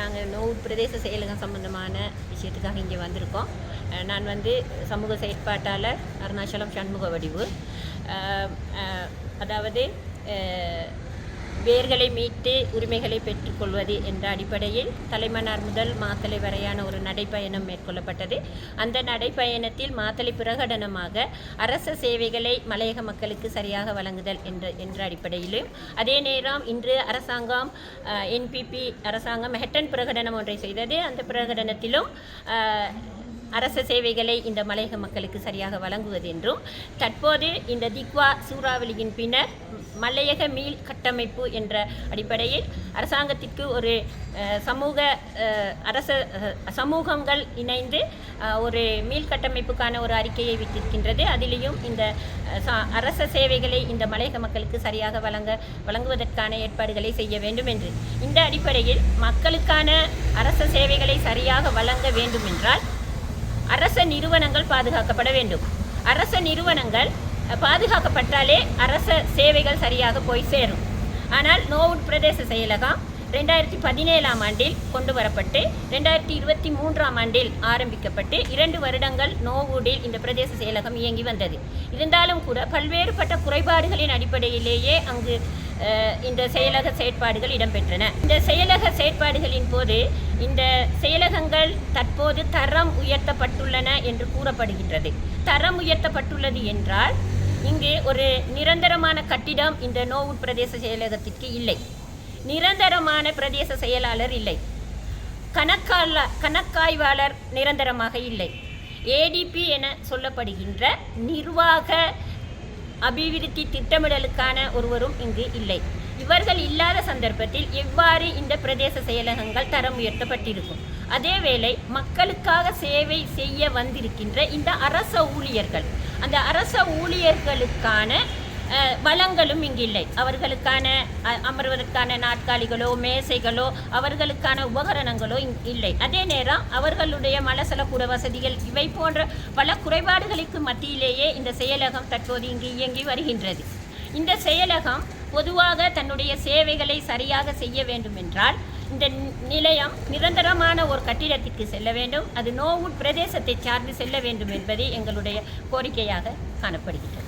நாங்கள் நோவு பிரதேச செயலகம் சம்பந்தமான விஷயத்துக்காக இங்கே வந்திருக்கோம். நான் வந்து சமூக செயற்பாட்டாளர் அருணாச்சலம் சண்முக வடிவு அதாவது வேர்களை மீட்டு உரிமைகளை பெற்றுக்கொள்வது என்ற அடிப்படையில் தலைமன்னார் முதல் மாத்தளை வரையான ஒரு நடைப்பயணம் மேற்கொள்ளப்பட்டது. அந்த நடைப்பயணத்தில் மாத்தளை பிரகடனமாக அரச சேவைகளை மலையக மக்களுக்கு சரியாக வழங்குதல் என்ற என்ற அடிப்படையிலும் அதே நேரம் இன்று அரசாங்கம் என்பிபி அரசாங்கம் ஹெட்டன் பிரகடனம் ஒன்றை செய்தது. அந்த பிரகடனத்திலும் அரச சேவைகளை இந்த மலையக மக்களுக்கு சரியாக வழங்குவது என்றும் தற்போது இந்த திக்வா சூறாவளியின் பின்னர் மலையக மீள் கட்டமைப்பு என்ற அடிப்படையில் அரசாங்கத்திற்கு ஒரு சமூக அரச சமூகங்கள் இணைந்து ஒரு மீள் கட்டமைப்புக்கான ஒரு அறிக்கையை விட்டிருக்கின்றது. அதிலேயும் இந்த அரச சேவைகளை இந்த மலையக மக்களுக்கு சரியாக வழங்க வழங்குவதற்கான ஏற்பாடுகளை செய்ய வேண்டும் என்று. இந்த அடிப்படையில் மக்களுக்கான அரச சேவைகளை சரியாக வழங்க வேண்டும் என்றால் அரச நிறுவனங்கள் பாதுகாக்கப்பட வேண்டும். அரச நிறுவனங்கள் பாதுகாக்கப்பட்டாலே அரச சேவைகள் சரியாக போய் சேரும். ஆனால் நோவுட் பிரதேச செயலகம் ரெண்டாயிரத்தி பதினேழாம் ஆண்டில் கொண்டு வரப்பட்டு ரெண்டாயிரத்தி இருபத்தி மூன்றாம் ஆண்டில் ஆரம்பிக்கப்பட்டு இரண்டு வருடங்கள் நோவூடில் இந்த பிரதேச செயலகம் இயங்கி வந்தது. இருந்தாலும் கூட பல்வேறுபட்ட குறைபாடுகளின் அடிப்படையிலேயே அங்கு இந்த செயலக செயற்பாடுகள் இடம்பெற்றன. இந்த செயலக செயற்பாடுகளின் போது இந்த செயலகங்கள் தற்போது தரம் உயர்த்தப்பட்டுள்ளன என்று கூறப்படுகின்றது. தரம் உயர்த்தப்பட்டுள்ளது என்றால் இங்கு ஒரு நிரந்தரமான கட்டிடம் இந்த நோவுட் பிரதேச செயலகத்திற்கு இல்லை. நிரந்தரமான பிரதேச செயலாளர் இல்லை. கணக்காள கணக்காய்வாளர் நிரந்தரமாக இல்லை. ஏடிபி என சொல்லப்படுகின்ற நிர்வாக அபிவிருத்தி திட்டமிடலுக்கான ஒருவரும் இங்கு இல்லை. இவர்கள் இல்லாத சந்தர்ப்பத்தில் எவ்வாறு இந்த பிரதேச செயலகங்கள் தரம் உயர்த்தப்பட்டிருக்கும் அதேவேளை மக்களுக்காக சேவை செய்ய வந்திருக்கின்ற இந்த அரச ஊழியர்கள் அந்த அரச ஊழியர்களுக்கான வளங்களும் இங்கு இல்லை அவர்களுக்கான அ- அமர்வதற்கான நாற்காலிகளோ மேசைகளோ அவர்களுக்கான உபகரணங்களோ இல்லை. அதே நேரம் அவர்களுடைய மலசலக்கூட வசதிகள் இவை போன்ற பல குறைபாடுகளுக்கு மத்தியிலேயே இந்த செயலகம் தற்போது இங்கு இயங்கி வருகின்றது. இந்த செயலகம் பொதுவாக தன்னுடைய சேவைகளை சரியாக செய்ய வேண்டும் என்றால் இந்த நிலையம் நிரந்தரமான ஒரு கட்டிடத்திற்கு செல்ல வேண்டும். அது நோவுட் பிரதேசத்தை சார்ந்து செல்ல வேண்டும் என்பதே எங்களுடைய கோரிக்கையாக காணப்படுகிறது